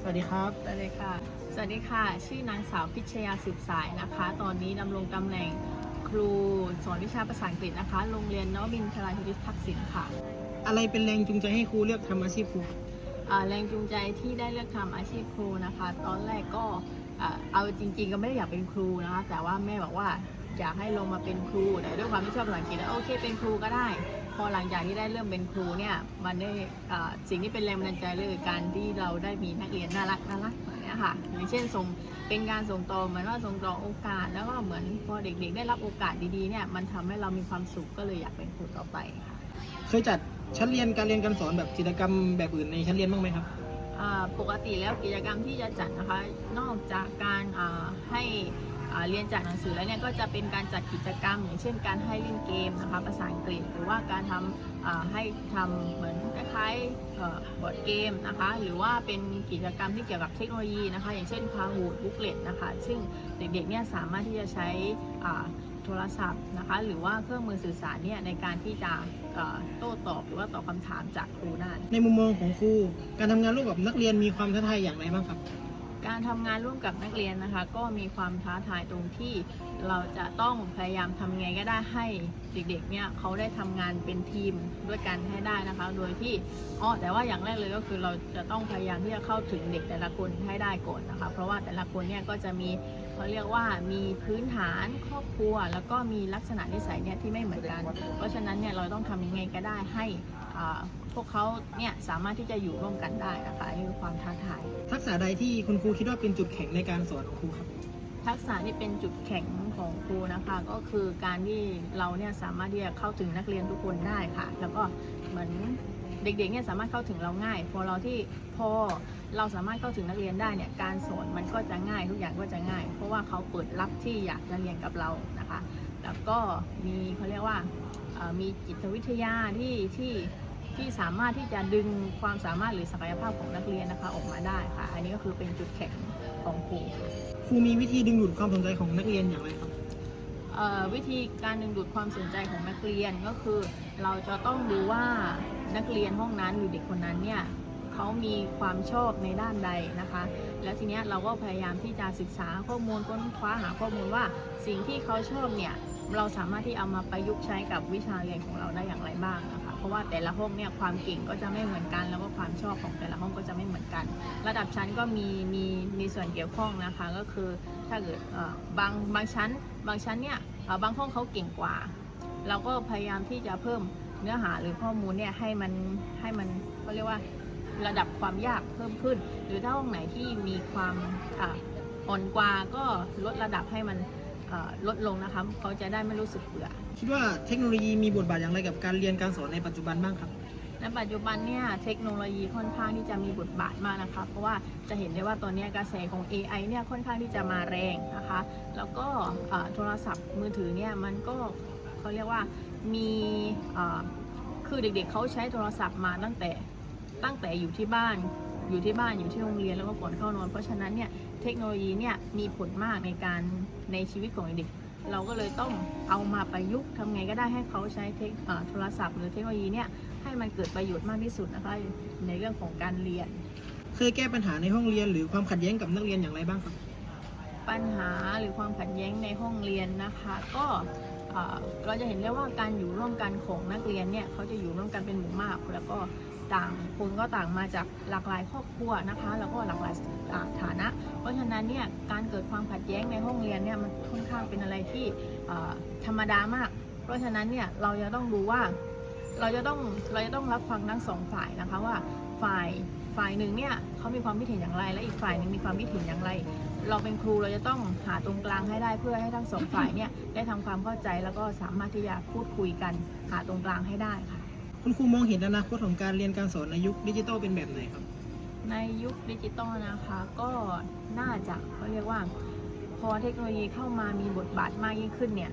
สวัสดีครับ สวัสดีค่ะ สวัสดีค่ะ ชื่อนางสาวพิชยาสืบสายนะคะ ตอนนี้ดำรงตำแหน่งครูสอนวิชาภาษาอังกฤษนะคะ โรงเรียนนวมินทราธิริทักษิณค่ะอะไรเป็นแรงจูงใจให้ครูเลือกทำอาชีพครูครับอ่าแรงจูงใจที่ได้เลือกทำอาชีพครูนะคะ ตอนแรกก็อ่าเอาจริงๆก็ไม่ได้อยากเป็นครูนะคะ แต่ว่าแม่บอกว่า อยากให้ลงมาเป็นครูแต่ด้วยความที่ชอบภาษาอังกฤษแล้วโอเคเป็นครูก็ได้ พอหลังจากที่ได้เริ่มเป็นครูเนี่ยมันได้อ่าสิ่งที่เป็นแรงบันดาลใจเลยคือการที่เราได้มีนักเรียนน่ารักน่ารักแบบเนี้ยค่ะอย่างเช่นส่งเป็นการส่งต่อเหมือนว่าส่งต่อโอกาส แล้วก็เหมือนพอเด็กๆ ได้รับโอกาสดีๆเนี่ยมันทำให้เรามีความสุขก็เลยอยากเป็นครูต่อไปค่ะเคยจัดชั้นเรียนการเรียนการสอนแบบกิจกรรมแบบอื่นในชั้นเรียนบ้างไหมครับอ่าปกติแล้วกิจกรรมที่จะจัดนะคะ นอกจากการอ่าให้อ่า เรียนจากหนังสือแล้วเนี่ยก็จะเป็นการจัดกิจกรรม อย่างเช่นการให้เล่นเกมนะคะภาษาอังกฤษ หรือว่าการทำอ่าให้ทำเหมือนคล้ายๆบอร์ดเกมนะคะหรือว่าเป็นกิจกรรมที่เกี่ยวกับเทคโนโลยีนะคะอย่างเช่นพาหูดบุ๊กเลตนะคะซึ่งเด็กๆเนี่ยสามารถที่จะใช้โทรศัพท์นะคะหรือว่าเครื่องมือสื่อสารเนี่ยในการที่จะโต้ตอบหรือว่าตอบคำถามจากครูได้ในมุมมองของครู การทำงานร่วมกับนักเรียนมีความท้าทายอย่างไรบ้างครับ การทำงานร่วมกับนักเรียนนะคะ ก็มีความท้าทายตรงที่เราจะต้องพยายามทำไงก็ได้ให้เด็กๆเนี่ยเขาได้ทำงานเป็นทีมด้วยกันให้ได้นะคะ โดยที่อ๋อแต่ว่าอย่างแรกเลยก็คือเราจะต้องพยายามที่จะเข้าถึงเด็กแต่ละคนให้ได้ก่อนนะคะ เพราะว่าแต่ละคนเนี่ยก็จะมีเขาเรียกว่ามีพื้นฐานครอบครัว แล้วก็มีลักษณะนิสัยเนี่ยที่ไม่เหมือนกัน เพราะฉะนั้นเนี่ยเราต้องทำยังไงก็ได้ให้ พวกเขาเนี่ยสามารถที่จะอยู่ร่วมกันได้นะคะนี่คือความท้าทาย ทักษะใดที่คุณครูคิดว่าเป็นจุดแข็งในการสอนของครูครับ ทักษะที่เป็นจุดแข็งของครูนะคะก็คือการที่เราเนี่ยสามารถที่จะเข้าถึงนักเรียนทุกคนได้ค่ะ แล้วก็เหมือนเด็กๆเนี่ยสามารถเข้าถึงเราง่าย พอเราที่พอเราสามารถเข้าถึงนักเรียนได้เนี่ยการสอนมันก็จะง่ายทุกอย่างก็จะง่าย เพราะว่าเขาเปิดรับที่อยากจะเรียนกับเรานะคะ แล้วก็มีเขาเรียกว่าเอ่อมีจิตวิทยาที่ที่ ที่สามารถที่จะดึงความสามารถหรือศักยภาพของนักเรียนนะคะออกมาได้ค่ะ อันนี้ก็คือเป็นจุดแข็งของครูค่ะครูมีวิธีดึงดูดความสนใจของนักเรียนอย่างไรครับเอ่อวิธีการดึงดูดความสนใจของนักเรียนก็คือ เราจะต้องดูว่านักเรียนห้องนั้นหรือเด็กคนนั้นเนี่ยเขามีความชอบในด้านใดนะคะ แล้วทีเนี้ยเราก็พยายามที่จะศึกษาข้อมูลค้นคว้าหาข้อมูลว่าสิ่งที่เขาชอบเนี่ยเราสามารถที่เอามาประยุกต์ใช้กับวิชาเรียนของเราได้อย่างไรบ้างนะคะ เพราะว่าแต่ละห้องเนี่ยความเก่งก็จะไม่เหมือนกัน แล้วก็ความชอบของแต่ละห้องก็จะไม่เหมือนกัน ระดับชั้นก็มีมีมีส่วนเกี่ยวข้องนะคะก็คือถ้าเกิดเอ่อบางบางชั้น บางชั้นเนี่ยเอ่อบางห้องเขาเก่งกว่า เราก็พยายามที่จะเพิ่มเนื้อหาหรือข้อมูลเนี่ยให้มันให้มันเขาเรียกว่าระดับความยากเพิ่มขึ้น หรือถ้าห้องไหนที่มีความอ่อนกว่าก็ลดระดับให้มัน ลดลงนะคะเขาจะได้ไม่รู้สึกเบื่อ คิดว่าเทคโนโลยีมีบทบาทอย่างไรกับการเรียนการสอนในปัจจุบันบ้างครับในปัจจุบันเนี่ยเทคโนโลยีค่อนข้างที่จะมีบทบาทมากนะคะ เพราะว่าจะเห็นได้ว่าตอนนี้กระแสของ AI เนี่ยค่อนข้างที่จะมาแรงนะคะ แล้วก็เอ่อโทรศัพท์มือถือเนี่ยมันก็เขาเรียกว่ามีเอ่อคือเด็กๆเขาใช้โทรศัพท์มาตั้งแต่ตั้งแต่อยู่ที่บ้านอยู่ที่บ้านอยู่ที่โรงเรียนแล้วก็ก่อนเข้านอน เพราะฉะนั้นเนี่ย เทคโนโลยีเนี่ยมีผลมากในการในชีวิตของเด็ก เราก็เลยต้องเอามาประยุกต์ทำไงก็ได้ให้เขาใช้เทคเอ่อโทรศัพท์ หรือเทคโนโลยีเนี่ยให้มันเกิดประโยชน์มากที่สุดนะคะในเรื่องของการเรียน เคยแก้ปัญหาในห้องเรียนหรือความขัดแย้งกับนักเรียนอย่างไรบ้างครับปัญหาหรือความขัดแย้งในห้องเรียนนะคะ ก็เอ่อเราจะเห็นได้ว่าการอยู่ร่วมกันของนักเรียนเนี่ยเขาจะอยู่ร่วมกันเป็นหมู่มากแล้วก็ ต่างคนก็ต่างมาจากหลากหลายครอบครัวนะคะ แล้วก็หลากหลายฐานะ เพราะฉะนั้นเนี่ยการเกิดความขัดแย้งในห้องเรียนเนี่ยมันค่อนข้างเป็นอะไรที่ธรรมดามาก เพราะฉะนั้นเนี่ยเราจะต้องดูว่าเราจะต้องเราจะต้องรับฟังทั้งสองฝ่ายนะคะว่าฝ่ายฝ่ายหนึ่งเนี่ยเขามีความคิดเห็นอย่างไร และอีกฝ่ายหนึ่งมีความคิดเห็นอย่างไร เราเป็นครูเราจะต้องหาตรงกลางให้ได้เพื่อให้ทั้งสองฝ่ายเนี่ยได้ทำความเข้าใจแล้วก็สามารถที่จะพูดคุยกันหาตรงกลางให้ได้ค่ะ คุณครูมองเห็นอนาคตของการเรียนการสอนในยุคดิจิทัลเป็นแบบไหนครับ ในยุคดิจิตอลนะคะก็น่าจะเขาเรียกว่า พอเทคโนโลยีเข้ามามีบทบาทมากยิ่งขึ้นเนี่ย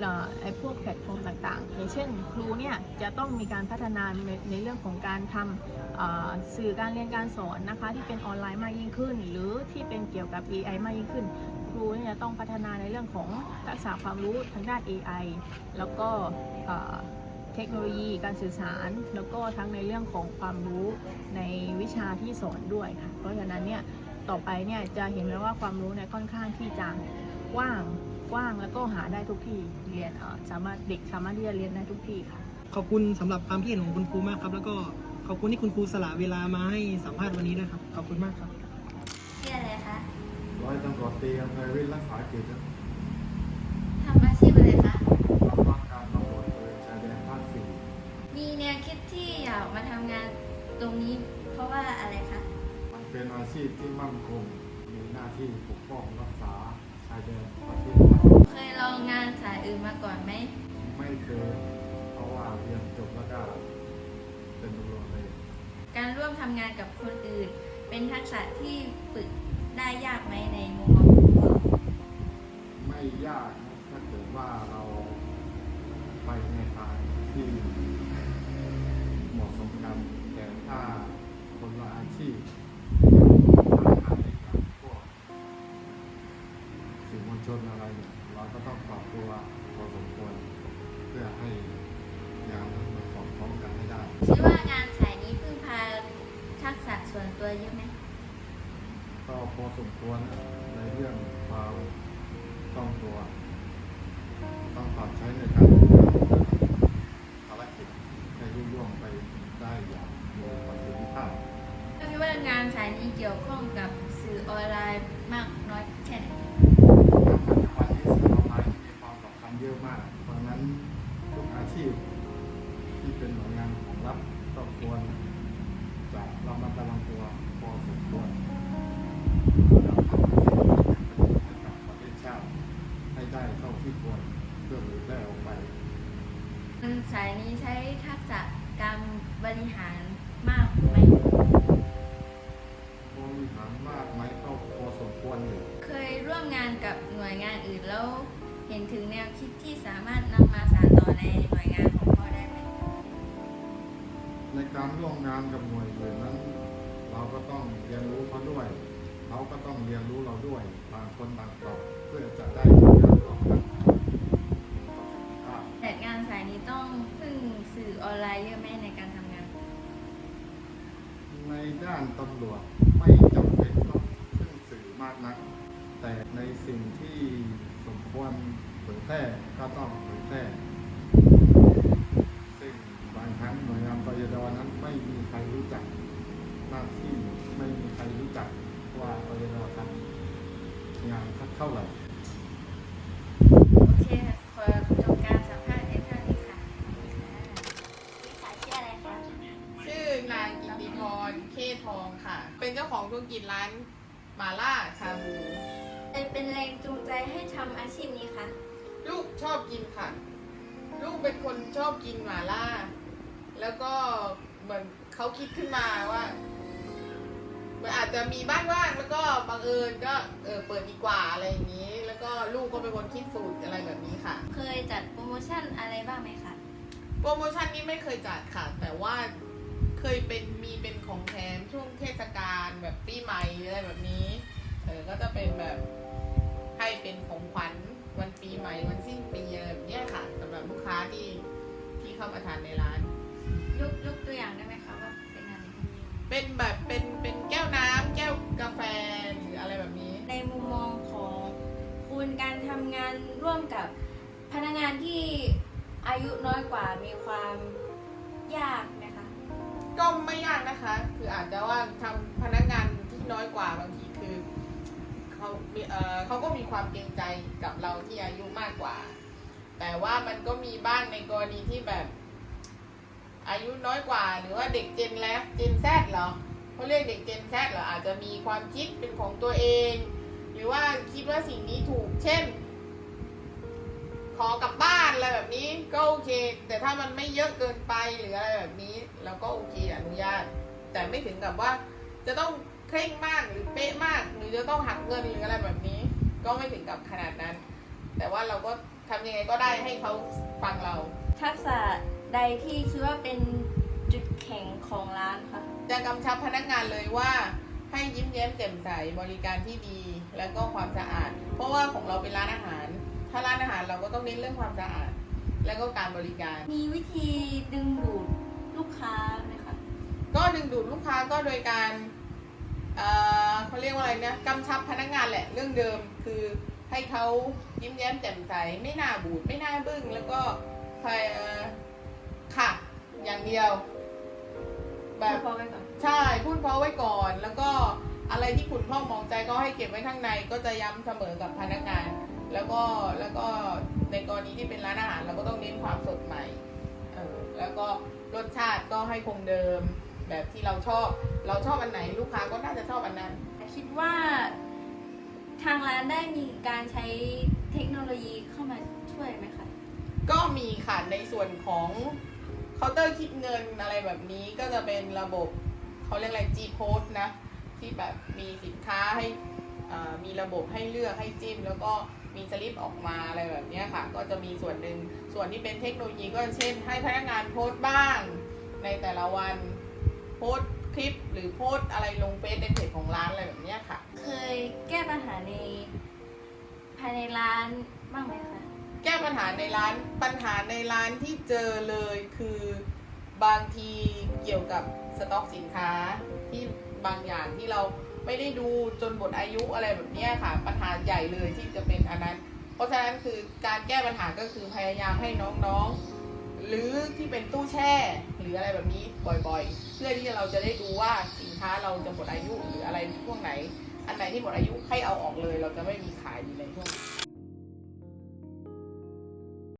เอ่อไอ้พวกแพลตฟอร์มต่างๆ อย่างเช่น ครูเนี่ยจะต้องมีการพัฒนาในในเรื่องของการทำเอ่อสื่อการเรียนการสอนนะคะที่เป็นออนไลน์มากยิ่งขึ้น หรือที่เป็นเกี่ยวกับ AI มากยิ่งขึ้น ครูเนี่ยจะต้องพัฒนาในเรื่องของทักษะความรู้ทางด้าน AI แล้วก็เอ่อ เทคโนโลยีการสื่อสาร แล้วก็ทั้งในเรื่องของความรู้ในวิชาที่สอนด้วยค่ะเพราะฉะนั้นเนี่ยต่อไปเนี่ยจะเห็นเลยว่าความรู้เนี่ยค่อนข้างที่จะกว้างกว้างแล้วก็หาได้ทุกที่เรียนเอ่อสามารถเด็กสามารถที่จะเรียนได้ทุกที่ค่ะขอบคุณสำหรับความคิดเห็นของคุณครูมากครับ แล้วก็ขอบคุณที่คุณครูสละเวลามาให้สัมภาษณ์วันนี้ด้วยครับขอบคุณมากครับชื่ออะไรคะร้อยตำรวจตรีอำเภอวิทย์รักษากิจครับ มีแนวคิดที่อยากมาทำงานตรงนี้เพราะว่าอะไรคะ มันเป็นอาชีพที่มั่นคง มีหน้าที่ปกป้องรักษาชายแดนประเทศไทยเคยลองงานสายอื่นมาก่อนไหม ไม่เคยเพราะว่าเรียนจบแล้วก็เป็นตำรวจเลย การร่วมทำงานกับคนอื่น เป็นทักษะที่ฝึกได้ยากไหมในมุมมองของเร คิดว่างานสายนี้พึ่งพาทักษะส่วนตัวเยอะไหมก็พอสมควรนะในเรื่องความต้องตัวต้องปรับใช้ในการทำงานภารกิจให้รุ่งร่วงไปได้อย่างมีประสิทธิภาพคิดว่างานสายนี้เกี่ยวข้องกับสื่อออนไลน์มาก สายนี้ใช้ทักษะการบริหารมากไหม บริหารมากไหมก็พอสมควรอยู่เคยร่วมงานกับหน่วยงานอื่นแล้วเห็นถึงแนวคิดที่สามารถนำมาสานต่อในหน่วยงานของพ่อได้ไหม ในการร่วมงานกับหน่วยอื่นนั้น เราก็ต้องเรียนรู้เขาด้วยเขาก็ต้องเรียนรู้เราด้วยต่างคนต่างปรับเพื่อจะได้ทำงานร่วมกัน นนี้ต้องพึ่งสื่อออนไลน์เยอะไหมในการทำงาน ในด้านตำรวจไม่จำเป็นต้องพึ่งสื่อมากนัก แต่ในสิ่งที่สมควรเผยแพร่ก็ต้องเผยแพร่ ซึ่งบางครั้งหน่วยงานปยดนั้นไม่มีใครรู้จักหน้าที่ไม่มีใครรู้จักว่าปยดทำงานสักเท่าไหร่ โอเคค่ะขอจบการสัมภาษณ์ในเท่านี้ค่ะวิสาชื่ออะไรคะ ชื่อนางกิติพรเคทองค่ะ เป็นเจ้าของธุรกิจร้านมาล่าชาบูเป็นแรงจูงใจให้ทำอาชีพนี้คะลูกชอบกินค่ะ ลูกเป็นคนชอบกินหมาล่า แล้วก็เหมือนเขาคิดขึ้นมาว่ามันอาจจะมีบ้านว่างแล้วก็บังเอิญก็เออเปิดดีกว่าอะไรอย่างนี้ แล้วก็ลูกก็เป็นคนคิดสูตรอะไรแบบนี้ค่ะ เคยจัดโปรโมชั่นอะไรบ้างไหมคะโปรโมชั่นนี้ไม่เคยจัดค่ะ แต่ว่า เคยเป็นมีเป็นของแถมช่วงเทศกาลแบบปีใหม่หรืออะไรแบบนี้เออก็จะเป็นแบบให้เป็นของขวัญวันปีใหม่วันสิ้นปีอะไรแบบเนี้ยค่ะสำหรับลูกค้าที่ที่เข้ามาทานในร้านยกยกตัวอย่างได้ไหมคะว่าเป็นอะไรคะเป็นแบบเป็นเป็นแก้วน้ำแก้วกาแฟหรืออะไรแบบนี้ ในมุมมองของคุณการทำงานร่วมกับพนักงานที่อายุน้อยกว่ามีความยากไหมคะ ก็ไม่ยากนะคะ คืออาจจะว่าทำพนักงานที่น้อยกว่าบางทีคือเขามีเออเขาก็มีความเกรงใจกับเราที่อายุมากกว่า แต่ว่ามันก็มีบ้างในกรณีที่แบบ อายุน้อยกว่า หรือว่าเด็กเจนแล้วเจนแซดเหรอเขาเรียกเด็กเจนแซดเหรออาจจะมีความคิดเป็นของตัวเอง หรือว่าคิดว่าสิ่งนี้ถูก เช่น ขอกลับบ้านอะไรแบบนี้ก็โอเค แต่ถ้ามันไม่เยอะเกินไปหรืออะไรแบบนี้เราก็โอเค แต่ไม่ถึงกับว่า จะต้องเคร่งมากหรือเป๊ะมาก หรือจะต้องหักเงินหรืออะไรแบบนี้ ก็ไม่ถึงกับขนาดนั้น แต่ว่าเราก็ทำยังไงก็ได้ให้เขาฟังเรา ทักษะใดที่คิดว่าเป็นจุดแข็งของร้านคะจะกำชับพนักงานเลยว่าให้ยิ้มแย้มแจ่มใสบริการที่ดี แล้วก็ความสะอาด เพราะว่าของเราเป็นร้านอาหาร ถ้าร้านอาหารเราก็ต้องเน้นเรื่องความสะอาด แล้วก็การบริการ มีวิธีดึงดูดลูกค้าไหมคะ ก็ดึงดูดลูกค้าก็โดยการเอ่อเขาเรียกว่าอะไรนะกำชับพนักงานแหละเรื่องเดิมคือให้เขายิ้มแย้มแจ่มใสไม่น่าบูดไม่น่าบึ้งแล้วก็พยเอ่อค่ะ อย่างเดียว แบบพอไว้ก่อนใช่พูดเพราะไว้ก่อน แล้วก็อะไรที่ขุนข้องมองใจก็ให้เก็บไว้ข้างใน ก็จะย้ำเสมอกับพนักงาน แล้วก็แล้วก็ในกรณีที่เป็นร้านอาหารเราก็ต้องเน้นความสดใหม่เออแล้วก็รสชาติก็ให้คงเดิม แบบที่เราชอบ เราชอบอันไหนลูกค้าก็น่าจะชอบอันนั้น คิดว่าทางร้านได้มีการใช้เทคโนโลยีเข้ามาช่วยไหมคะ ก็มีค่ะในส่วนของเคาน์เตอร์คิดเงินอะไรแบบนี้ก็จะเป็นระบบเขาเรียกอะไร G Post นะ ที่แบบมีสินค้าให้อ่ามีระบบให้เลือกให้จิ้ม แล้วก็มีสลิปออกมาอะไรแบบเนี้ยค่ะ ก็จะมีส่วนหนึ่งส่วนที่เป็นเทคโนโลยีก็เช่น ให้พนักงานโพสต์บ้างในแต่ละวัน โพสต์คลิปหรือโพสต์อะไรลงเฟซในเพจของร้านอะไรแบบเนี้ยค่ะ เคยแก้ปัญหาในภายในร้านบ้างไหมคะ แก้ปัญหาในร้านปัญหาในร้านที่เจอเลยคือบางทีเกี่ยวกับสต็อกสินค้าที่บางอย่างที่เราไม่ได้ดูจนหมดอายุอะไรแบบเนี้ยค่ะ ปัญหาใหญ่เลยที่จะเป็นอันนั้น เพราะฉะนั้นคือการแก้ปัญหาก็คือพยายามให้น้องๆ หรือที่เป็นตู้แช่ หรืออะไรแบบนี้บ่อยๆ เพื่อที่เราจะได้ดูว่าสินค้าเราจะหมดอายุหรืออะไรพวกไหน อันไหนที่หมดอายุให้เอาออกเลย เราจะไม่มีขายอยู่ในช่วง